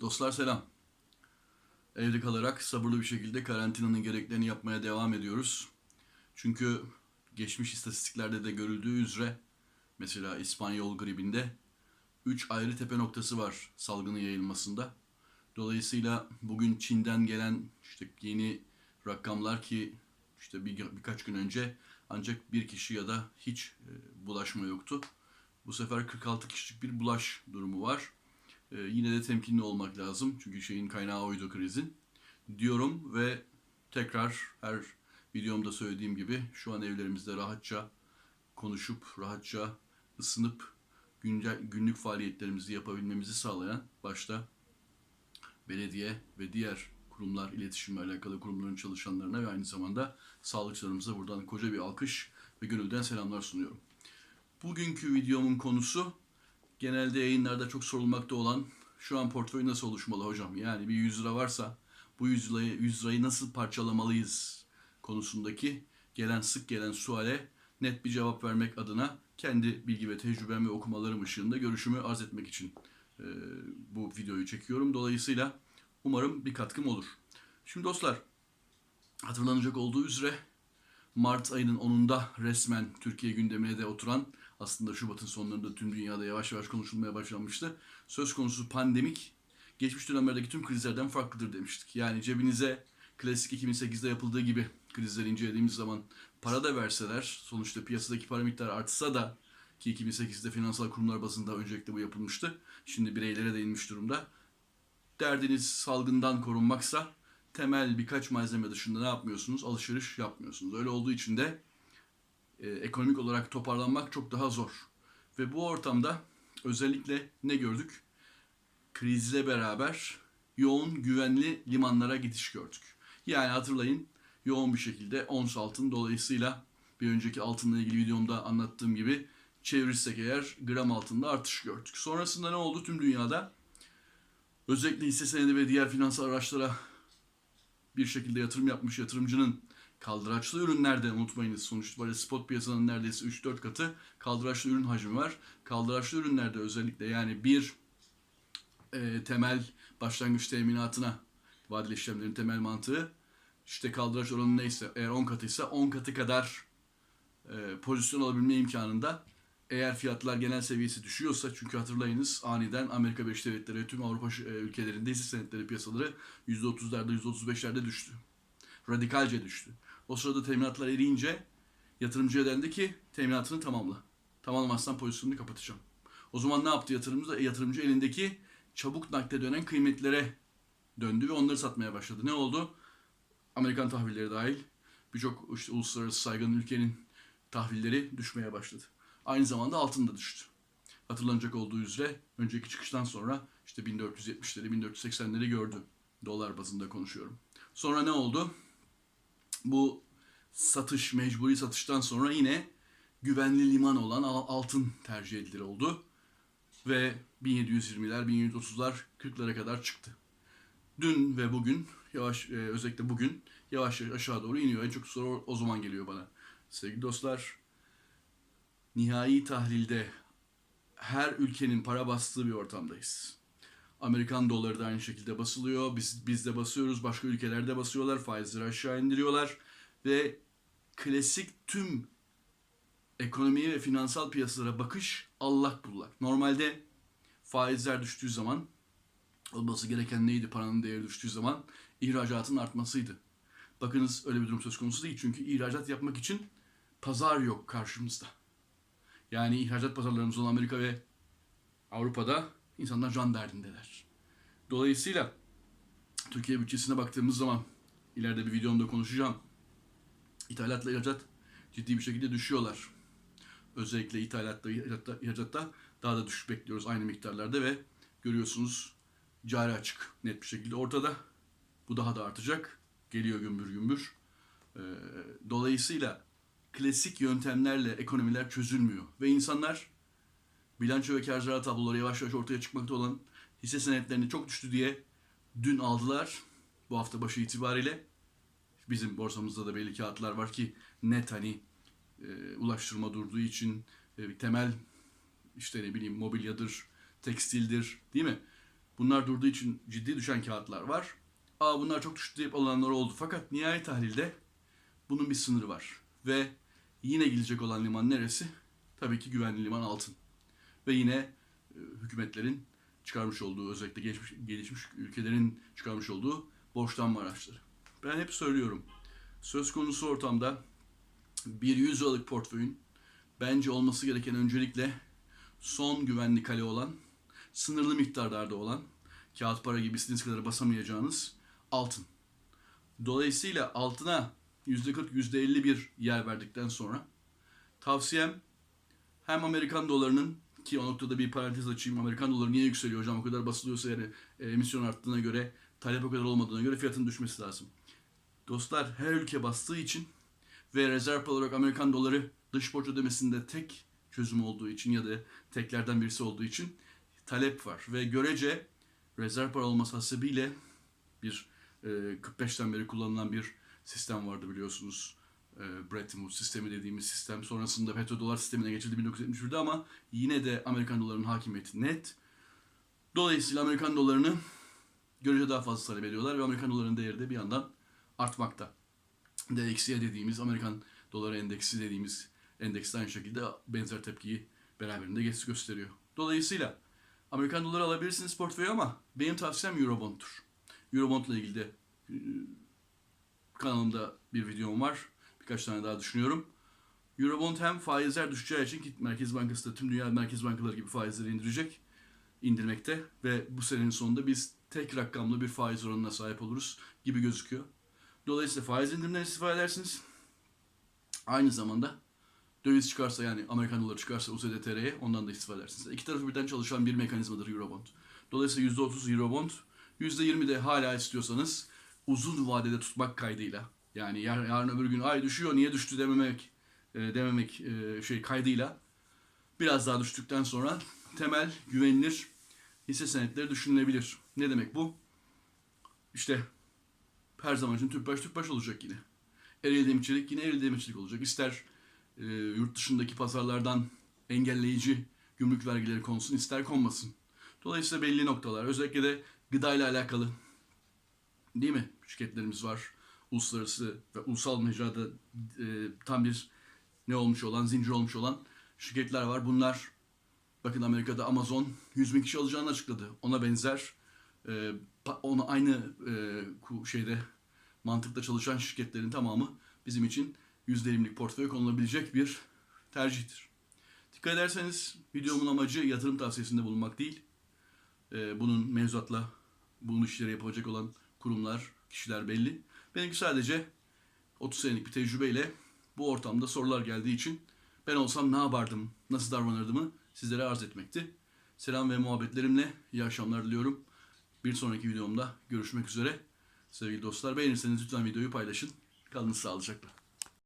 Dostlar selam. Evde kalarak sabırlı bir şekilde karantinanın gereklerini yapmaya devam ediyoruz. Çünkü geçmiş istatistiklerde de görüldüğü üzere mesela İspanyol gribinde 3 ayrı tepe noktası var salgının yayılmasında. Dolayısıyla bugün Çin'den gelen işte yeni rakamlar ki işte bir, birkaç gün önce ancak bir kişi ya da hiç e, bulaşma yoktu. Bu sefer 46 kişilik bir bulaş durumu var. Ee, yine de temkinli olmak lazım. Çünkü şeyin kaynağı oydu krizin. Diyorum ve tekrar her videomda söylediğim gibi şu an evlerimizde rahatça konuşup, rahatça ısınıp güncel, günlük faaliyetlerimizi yapabilmemizi sağlayan başta belediye ve diğer kurumlar, iletişimle alakalı kurumların çalışanlarına ve aynı zamanda sağlıkçılarımıza buradan koca bir alkış ve gönülden selamlar sunuyorum. Bugünkü videomun konusu genelde yayınlarda çok sorulmakta olan şu an portföy nasıl oluşmalı hocam? Yani bir 100 lira varsa bu 100 lirayı, 100 lirayı nasıl parçalamalıyız konusundaki gelen sık gelen suale net bir cevap vermek adına kendi bilgi ve tecrübem ve okumalarım ışığında görüşümü arz etmek için e, bu videoyu çekiyorum. Dolayısıyla umarım bir katkım olur. Şimdi dostlar hatırlanacak olduğu üzere Mart ayının 10'unda resmen Türkiye gündemine de oturan aslında Şubat'ın sonlarında tüm dünyada yavaş yavaş konuşulmaya başlanmıştı. Söz konusu pandemik geçmiş dönemlerdeki tüm krizlerden farklıdır demiştik. Yani cebinize klasik 2008'de yapıldığı gibi krizleri incelediğimiz zaman para da verseler sonuçta piyasadaki para miktarı artsa da ki 2008'de finansal kurumlar bazında öncelikle bu yapılmıştı. Şimdi bireylere de inmiş durumda. Derdiniz salgından korunmaksa temel birkaç malzeme dışında ne yapmıyorsunuz? Alışveriş yapmıyorsunuz. Öyle olduğu için de e, ekonomik olarak toparlanmak çok daha zor. Ve bu ortamda özellikle ne gördük? Krizle beraber yoğun güvenli limanlara gidiş gördük. Yani hatırlayın yoğun bir şekilde ons altın dolayısıyla bir önceki altınla ilgili videomda anlattığım gibi çevirirsek eğer gram altında artış gördük. Sonrasında ne oldu tüm dünyada? Özellikle hisse senedi ve diğer finansal araçlara bir şekilde yatırım yapmış yatırımcının kaldıraçlı ürünlerde unutmayınız sonuçta böyle spot piyasanın neredeyse 3-4 katı kaldıraçlı ürün hacmi var. Kaldıraçlı ürünlerde özellikle yani bir e, temel başlangıç teminatına vadeli işlemlerin temel mantığı işte kaldıraç oranı neyse eğer 10 katıysa 10 katı kadar e, pozisyon alabilme imkanında eğer fiyatlar genel seviyesi düşüyorsa çünkü hatırlayınız aniden Amerika Birleşik Devletleri ve tüm Avrupa e, ülkelerinde hisse senetleri piyasaları %30'larda %35'lerde düştü. Radikalce düştü. O sırada teminatlar eriyince yatırımcıya dendi ki teminatını tamamla. Tamamlamazsan pozisyonunu kapatacağım. O zaman ne yaptı yatırımcı? E, yatırımcı elindeki çabuk nakde dönen kıymetlere döndü ve onları satmaya başladı. Ne oldu? Amerikan tahvilleri dahil birçok işte uluslararası saygın ülkenin tahvilleri düşmeye başladı. Aynı zamanda altın da düştü. Hatırlanacak olduğu üzere önceki çıkıştan sonra işte 1470'leri 1480'leri gördü. Dolar bazında konuşuyorum. Sonra ne oldu? Bu satış, mecburi satıştan sonra yine güvenli liman olan altın tercih edilir oldu. Ve 1720'ler, 1730'lar 40'lara kadar çıktı. Dün ve bugün yavaş özellikle bugün yavaş yavaş aşağı doğru iniyor. En çok soru o zaman geliyor bana. Sevgili dostlar, nihai tahlilde her ülkenin para bastığı bir ortamdayız. Amerikan doları da aynı şekilde basılıyor. Biz, biz de basıyoruz. Başka ülkelerde basıyorlar. Faizleri aşağı indiriyorlar. Ve klasik tüm ekonomiye ve finansal piyasalara bakış allak bullak. Normalde faizler düştüğü zaman olması gereken neydi paranın değeri düştüğü zaman? ihracatın artmasıydı. Bakınız öyle bir durum söz konusu değil. Çünkü ihracat yapmak için pazar yok karşımızda. Yani ihracat pazarlarımız olan Amerika ve Avrupa'da insanlar can derdindeler. Dolayısıyla Türkiye bütçesine baktığımız zaman ileride bir videomda konuşacağım. İthalatla ihracat ciddi bir şekilde düşüyorlar. Özellikle ithalatta, ihracatta, ihracatta daha da düşüş bekliyoruz aynı miktarlarda ve görüyorsunuz cari açık net bir şekilde ortada. Bu daha da artacak. Geliyor gümbür gümbür. Ee, dolayısıyla klasik yöntemlerle ekonomiler çözülmüyor. Ve insanlar bilanço ve kar zarar tabloları yavaş yavaş ortaya çıkmakta olan hisse senetlerini çok düştü diye dün aldılar. Bu hafta başı itibariyle bizim borsamızda da belli kağıtlar var ki net hani e, ulaştırma durduğu için e, temel işte ne bileyim mobilyadır, tekstildir değil mi? Bunlar durduğu için ciddi düşen kağıtlar var. Aa bunlar çok düştü deyip olanlar oldu. Fakat nihai tahlilde bunun bir sınırı var. Ve yine gidecek olan liman neresi? Tabii ki güvenli liman altın. Ve yine e, hükümetlerin çıkarmış olduğu, özellikle gelişmiş, gelişmiş ülkelerin çıkarmış olduğu borçlanma araçları. Ben hep söylüyorum. Söz konusu ortamda bir 100 liralık portföyün bence olması gereken öncelikle son güvenli kale olan, sınırlı miktarlarda olan, kağıt para gibi istediğiniz kadar basamayacağınız altın. Dolayısıyla altına %40, %50 bir yer verdikten sonra tavsiyem hem Amerikan dolarının ki o noktada bir parantez açayım. Amerikan doları niye yükseliyor hocam? O kadar basılıyorsa yani e, emisyon arttığına göre, talep o kadar olmadığına göre fiyatın düşmesi lazım. Dostlar her ülke bastığı için ve rezerv olarak Amerikan doları dış borç ödemesinde tek çözüm olduğu için ya da teklerden birisi olduğu için talep var. Ve görece rezerv para olması hasebiyle bir e, 45'ten beri kullanılan bir sistem vardı biliyorsunuz. E, Bretton Woods sistemi dediğimiz sistem. Sonrasında petrodolar sistemine geçildi 1971'de ama yine de Amerikan dolarının hakimiyeti net. Dolayısıyla Amerikan dolarını görece daha fazla talep ediyorlar ve Amerikan dolarının değeri de bir yandan artmakta. DXY dediğimiz Amerikan doları endeksi dediğimiz endeks de aynı şekilde benzer tepkiyi beraberinde gö- gösteriyor. Dolayısıyla Amerikan doları alabilirsiniz portföye ama benim tavsiyem Eurobond'tur. Eurobond ile ilgili de kanalımda bir videom var. Birkaç tane daha düşünüyorum. Eurobond hem faizler düşeceği için ki Merkez Bankası da tüm dünya merkez bankaları gibi faizleri indirecek, indirmekte ve bu senenin sonunda biz tek rakamlı bir faiz oranına sahip oluruz gibi gözüküyor. Dolayısıyla faiz indirimden istifade edersiniz. Aynı zamanda döviz çıkarsa yani Amerikan doları çıkarsa USD ondan da istifade edersiniz. İki tarafı birden çalışan bir mekanizmadır Eurobond. Dolayısıyla %30 Eurobond, %20 de hala istiyorsanız uzun vadede tutmak kaydıyla yani yar, yarın öbür gün ay düşüyor niye düştü dememek e, dememek e, şey kaydıyla biraz daha düştükten sonra temel güvenilir hisse senetleri düşünülebilir. Ne demek bu? İşte her zaman için Tüpraş Tüpraş olacak yine. Ereğli Demirçelik yine Ereğli Demirçelik olacak. İster e, yurt dışındaki pazarlardan engelleyici gümrük vergileri konsun ister konmasın. Dolayısıyla belli noktalar özellikle de gıdayla alakalı değil mi? Şirketlerimiz var. Uluslararası ve ulusal mecrada e, tam bir ne olmuş olan, zincir olmuş olan şirketler var. Bunlar bakın Amerika'da Amazon 100 bin kişi alacağını açıkladı. Ona benzer e, ona aynı e, şeyde mantıkla çalışan şirketlerin tamamı bizim için %20'lik portföye konulabilecek bir tercihtir. Dikkat ederseniz videomun amacı yatırım tavsiyesinde bulunmak değil. E, bunun mevzuatla bunun işleri yapacak olan kurumlar, kişiler belli. Benimki sadece 30 senelik bir tecrübeyle bu ortamda sorular geldiği için ben olsam ne yapardım, nasıl davranırdımı sizlere arz etmekti. Selam ve muhabbetlerimle iyi akşamlar diliyorum. Bir sonraki videomda görüşmek üzere. Sevgili dostlar beğenirseniz lütfen videoyu paylaşın. Kalın sağlıcakla.